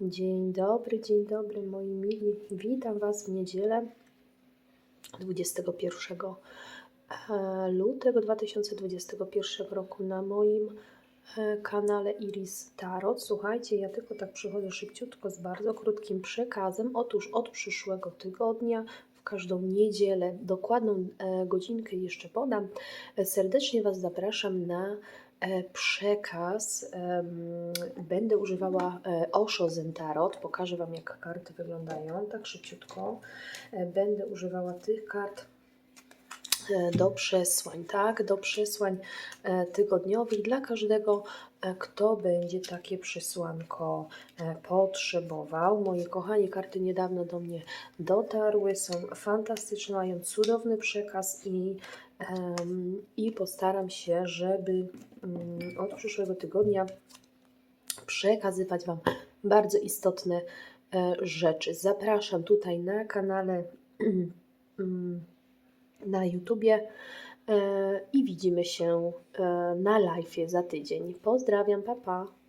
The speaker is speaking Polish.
Dzień dobry, dzień dobry moi mili. Witam Was w niedzielę 21 e, lutego 2021 roku na moim e, kanale Iris Tarot. Słuchajcie, ja tylko tak przychodzę szybciutko z bardzo krótkim przekazem. Otóż od przyszłego tygodnia każdą niedzielę, dokładną e, godzinkę jeszcze podam, serdecznie Was zapraszam na e, przekaz. Będę używała e, Osho Zen Tarot. Pokażę Wam, jak karty wyglądają, tak szybciutko. Będę używała tych kart do przesłań, tak? Do przesłań e, tygodniowych dla każdego, e, kto będzie takie przesłanko e, potrzebował. Moje kochani, karty niedawno do mnie dotarły, są fantastyczne, mają cudowny przekaz i, i postaram się, żeby mm, od przyszłego tygodnia przekazywać Wam bardzo istotne e, rzeczy. Zapraszam tutaj na kanale mm, na YouTubie e, i widzimy się e, na live za tydzień. Pozdrawiam, papa. Pa.